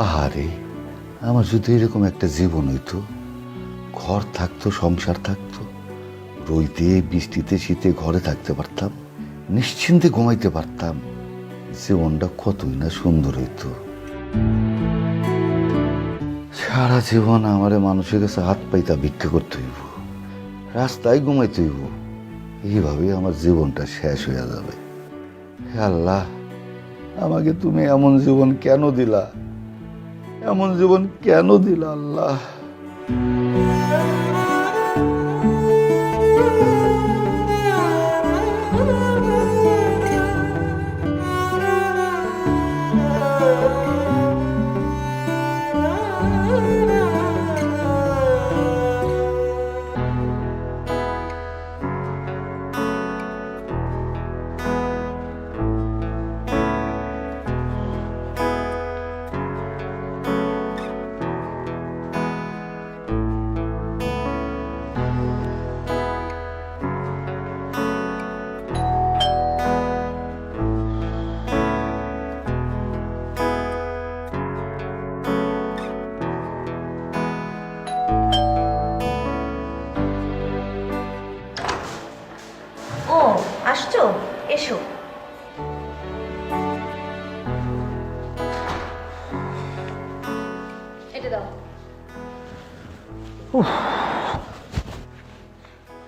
আমার যদি এরকম একটা জীবন হইতো, ঘর থাকতো, সংসার থাকতো, রইতে, বৃষ্টিতে, শীতে ঘরে থাকতে পারতাম, নিশ্চিন্তে ঘুমাইতে পারতাম, জীবনটা কতই না সুন্দর হইতো। সারা জীবন আমারে মানুষের কাছে হাত পাইতা ভিক্ষা করতে হইব, রাস্তায় ঘুমাইতে হইব, এইভাবেই আমার জীবনটা শেষ হয়ে যাবে। হে আল্লাহ, আমাকে তুমি এমন জীবন কেন দিলা? এমন জীবন কেন দিল আল্লাহ?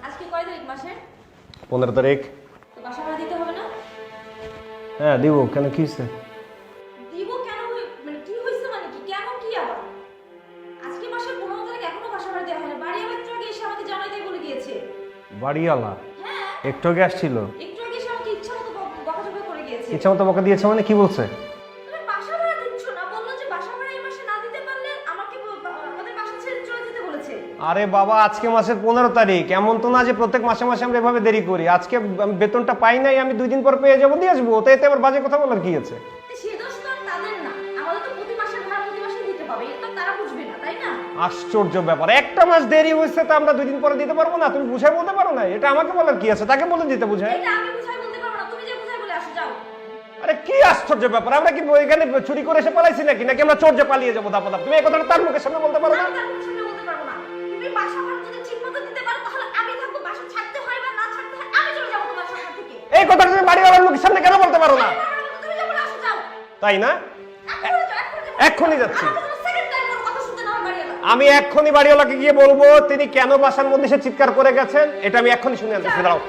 আজকে কয় তারিখ মাসের পনেরো তারিখ। তো বাসা ভাড়া দিতে হবে না? হ্যাঁ দিব। কেন কি হয়েছে? দিব কেন? হই- মানে কি হয়েছে মানে কি? কেন কি আবার? আজকে মাসের পনেরো তারিখ এখনও বাসা ভাড়া দেওয়া হয়নি বাড়ি আবার একটু আগে এসে আমাকে জানাইতে বলে গিয়েছে। বাড়িওয়ালা? হ্যাঁ। একটু আগে আসছিল? একটু আগে এসে আমাকে ইচ্ছা মতো বকাঝকা করে গিয়েছে। ইচ্ছা মতো বকা দিয়েছে মানে কি বলছে? আরে বাবা আজকে মাসের পনেরো তারিখ। এমন তো না যে প্রত্যেক মাসে মাসে আমরা এভাবে দেরি করি। আজকে আমি বেতনটা পাই নাই আমি দুই দিন পর পেয়ে যাব দিয়ে আসব। তো এতে আবার বাজে কথা বলার কি আছে? আশ্চর্য ব্যাপার। একটা মাস দেরি হয়েছে তো আমরা দুই দিন পরে দিতে পারব না? তুমি বুঝাই বলতে পারো না? এটা আমাকে বলার কি আছে? তাকে বলে দিতে বুঝায় বুঝাই আরে কি আশ্চর্য ব্যাপার? আমরা কি এখানে চুরি করে এসে পালাইছি নাকি? নাকি আমরা চোর যে পালিয়ে যাব দাপা দাপ তুমি এই কথাটা তার মুখের সামনে বলতে পারো না? এই কথাটা তুমি বাড়িওয়ালার মুখের সামনে কেন বলতে পারো না? তাই না? এক্ষুনি যাচ্ছি। কথা। আমি এক্ষুনি বাড়িওয়ালাকে গিয়ে বলব তিনি কেন বাসার মধ্যে সে চিৎকার করে গেছেন এটা আমি এক্ষুনি শুনে আনতেছি দাঁড়াও।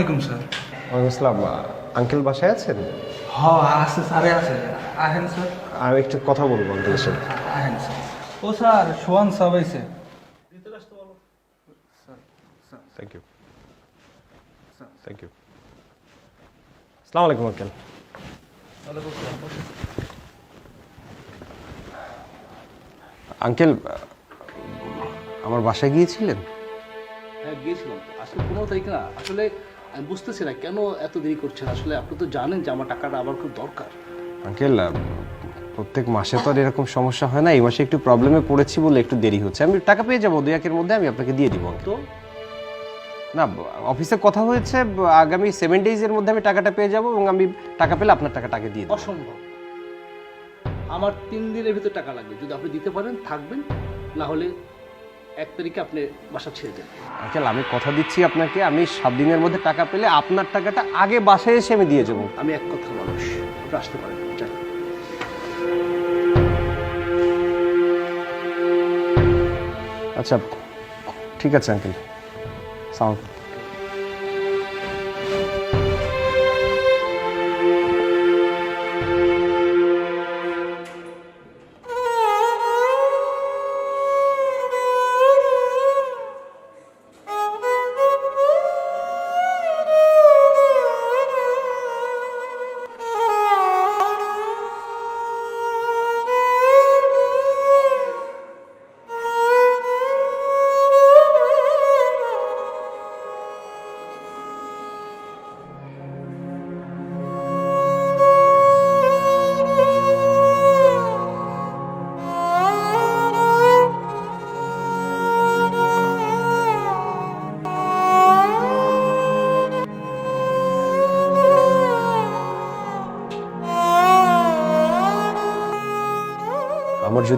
আলাইকুম স্যার। ওয়ালাইকুম আসসালাম। আঙ্কেল বাসায় আছেন? হ আছে স্যারে আছে। আহেন স্যার। আমি একটু কথা বলব আঙ্কেলের সাথে। আহেন স্যার। ও স্যার সোয়ান সাহেব আইছে। থ্যাংক ইউ থ্যাংক ইউ আসসালামু আলাইকুম আঙ্কেল। আঙ্কেল আমার বাসায় গিয়েছিলেন? হ্যাঁ গিয়েছিলাম। আসলে পনেরো তারিখ না আসলে আমি বুঝতেছি না কেন এত দেরি করছেন? আসলে আপনি তো জানেন যে আমার টাকাটা আবার খুব দরকার। আঙ্কেল প্রত্যেক মাসে তো আর এরকম সমস্যা হয় না? এই মাসে একটু প্রবলেমে পড়েছি বলে একটু দেরি হচ্ছে। আমি টাকা পেয়ে যাব দুই একের মধ্যে আমি আপনাকে দিয়ে দিব। তো? না অফিসে কথা হয়েছে আগামী সেভেন ডেজের মধ্যে আমি টাকাটা পেয়ে যাব এবং আমি টাকা পেলে আপনার টাকাটা আগে দিয়ে দেবো। অসম্ভব। আমার তিন দিনের ভিতর টাকা লাগবে। যদি আপনি দিতে পারেন থাকবেন না হলে এক তারিখে আপনি বাসা ছেড়ে দেন। আঙ্কেল আমি কথা দিচ্ছি আপনাকে। আমি সাত দিনের মধ্যে টাকা পেলে আপনার টাকাটা আগে বাসায় এসে আমি দিয়ে যাব। আমি এক কথা মানুষ আপনি আসতে পারেন। আচ্ছা ঠিক আছে আঙ্কেল। সালাম।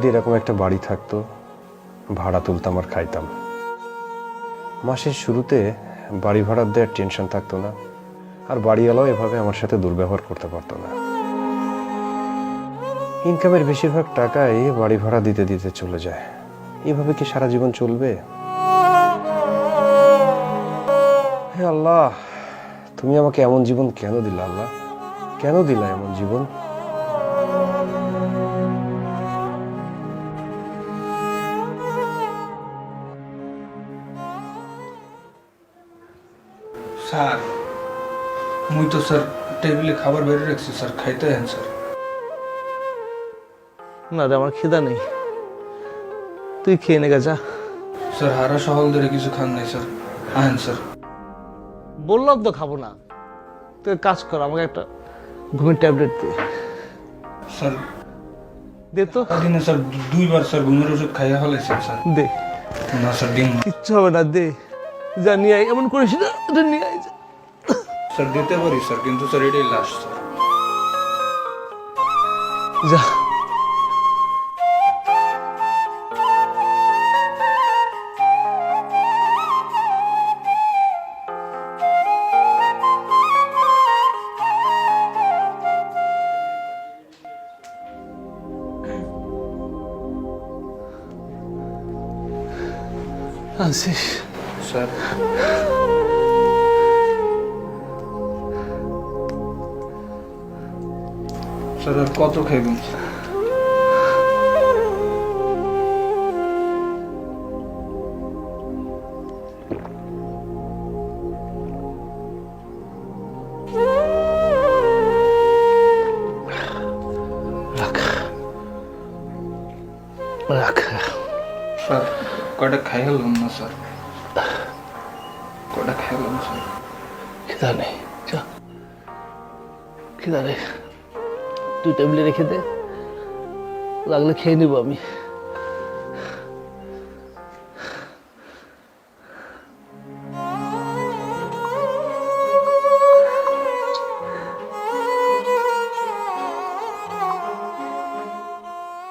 যদি এরকম একটা বাড়ি থাকতো, ভাড়া তুলতাম আর খাইতাম। মাসের শুরুতে বাড়ি ভাড়া দেওয়ার টেনশন থাকতো না, আর বাড়িওয়ালাও এভাবে আমার সাথে দুর্ব্যবহার করতে পারতো না। ইনকামের বেশিরভাগ টাকাই বাড়ি ভাড়া দিতে দিতে চলে যায়। এভাবে কি সারা জীবন চলবে? হে আল্লাহ, তুমি আমাকে এমন জীবন কেন দিলা আল্লাহ? কেন দিলা এমন জীবন? স্যার মুই তো স্যার টেবিলে খাবার বেড়ে রাখছি স্যার খাইতে হেন স্যার। না রে আমার খিদা নেই। তুই খেয়ে নে গা যা। স্যার হারা সহল ধরে কিছু খান নাই স্যার। আহেন স্যার। বললাম তো খাব না। তুই কাজ কর আমাকে একটা ঘুমের ট্যাবলেট দে। স্যার দে তো। দিনে স্যার দুইবার স্যার ঘুমের ওষুধ খাইয়া হলাইছেন স্যার। দে। না স্যার দিন। কিচ্ছু হবে না দে। যা নিয়ে আয় এমন করিস না এটা নিয়ে আয়। স্যার দিতে পারি স্যার কিন্তু স্যার এটাই লাস্ট স্যার। যা। আছিস? স্যার। স্যার আর কত খাইবেন স্যার রাখ। রাখ। স্যার কয়টা খাইলাম স্যার খিদা নেই, যা। খিদা নেই। তুই টেবিলে রেখে দে। লাগলে খেয়ে নিব আমি।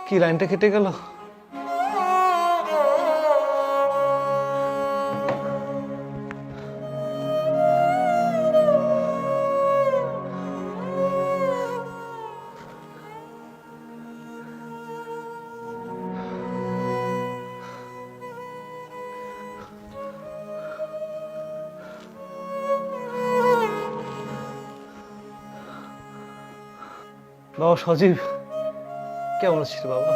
কি লাইনটা কেটে গেল? বাবা সজীব কেমন আছিস বাবা?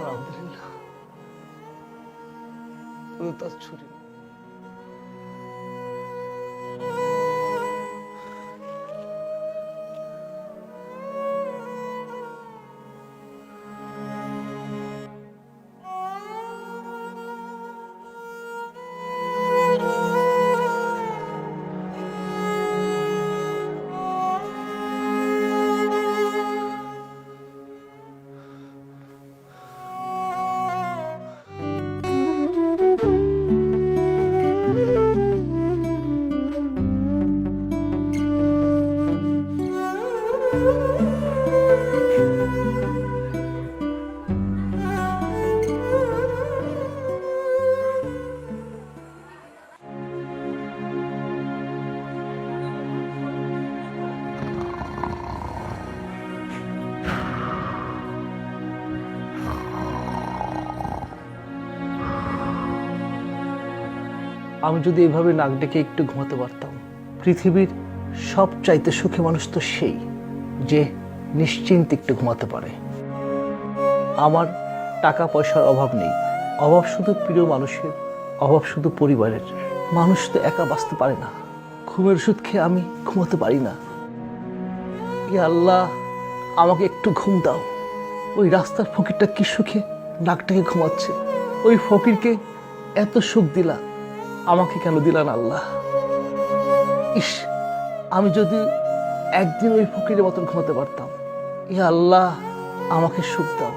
আলহামদুলিল্লাহ। ছুটি আমি যদি এভাবে নাক ডেকে একটু ঘুমাতে পারতাম, পৃথিবীর সব চাইতে সুখী মানুষ তো সেই, যে নিশ্চিন্ত একটু ঘুমাতে পারে। আমার টাকা পয়সার অভাব নেই, অভাব শুধু প্রিয় মানুষের, অভাব শুধু পরিবারের। মানুষ তো একা বাঁচতে পারে না, ঘুমের ওষুধ খেয়ে আমি ঘুমাতে পারি না। আল্লাহ, আমাকে একটু ঘুম দাও। ওই রাস্তার ফকিরটা কি সুখে নাকটাকে ঘুমাচ্ছে। ওই ফকিরকে এত সুখ দিলা আমাকে কেন দিলা না আল্লাহ? ইস, আমি যদি একদিন ওই ফকিরের মতন ঘুমাতে পারতাম ই আল্লাহ, আমাকে সুখ দাও,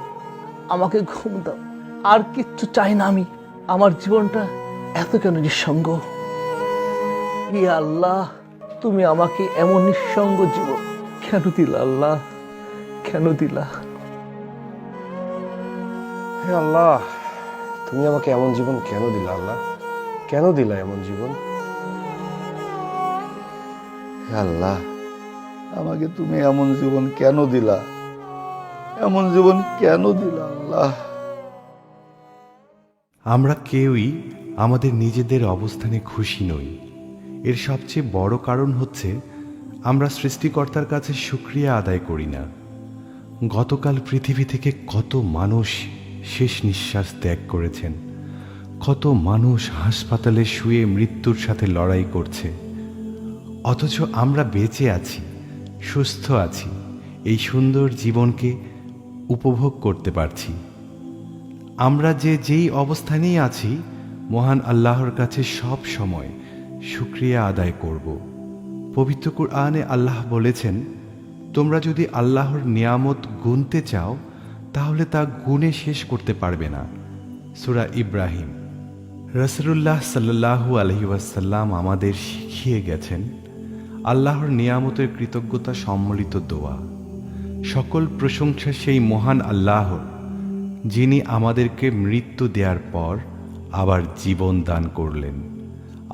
আমাকে ঘুম দাও। আর কিচ্ছু চাই না আমি, আমার জীবনটা এত কেন নিঃসঙ্গ? ই আল্লাহ, তুমি আমাকে এমন নিঃসঙ্গ জীবন কেন দিলা আল্লাহ? কেন দিলা? হে আল্লাহ, তুমি আমাকে এমন জীবন কেন দিলা আল্লাহ? কেন দিলা এমন জীবন? আল্লাহ আমাকে তুমি এমন জীবন কেন দিলা? এমন জীবন কেন দিলা আল্লাহ? আমরা কেউই আমাদের নিজেদের অবস্থানে খুশি নই। এর সবচেয়ে বড় কারণ হচ্ছে আমরা সৃষ্টিকর্তার কাছে সুক্রিয়া আদায় করি না। গতকাল পৃথিবী থেকে কত মানুষ শেষ নিঃশ্বাস ত্যাগ করেছেন। কত মানুষ হাসপাতালে শুয়ে মৃত্যুর সাথে লড়াই করছে। অথচ আমরা বেঁচে আছি, সুস্থ আছি, এই সুন্দর জীবনকে উপভোগ করতে পারছি। আমরা যে যেই অবস্থানেই আছি, মহান আল্লাহর কাছে সব সময় শুক্রিয়া আদায় করব। পবিত্র কুরআনে আল্লাহ বলেছেন, তোমরা যদি আল্লাহর নিয়ামত গুনতে চাও, তাহলে তা গুণে শেষ করতে পারবে না। সুরা ইব্রাহিম। রসরুল্লাহ সাল্লাহু আলহি ওয়াসাল্লাম আমাদের শিখিয়ে গেছেন, আল্লাহর নিয়ামতের কৃতজ্ঞতা সম্মিলিত দোয়া। সকল প্রশংসা সেই মহান আল্লাহর যিনি আমাদেরকে মৃত্যু দেওয়ার পর আবার জীবন দান করলেন,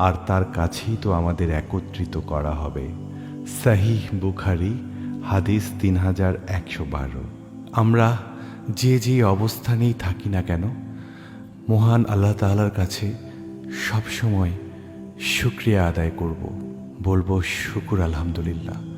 আর তার কাছেই তো আমাদের একত্রিত করা হবে। সাহিহ বুখারি, হাদিস তিন হাজার একশো বারো। আমরা যে যে অবস্থানেই থাকি না কেন মহান আল্লাহ তালার কাছে সবসময় শুক্রিয়া আদায় করব। বলব শুকুর আলহামদুলিল্লাহ।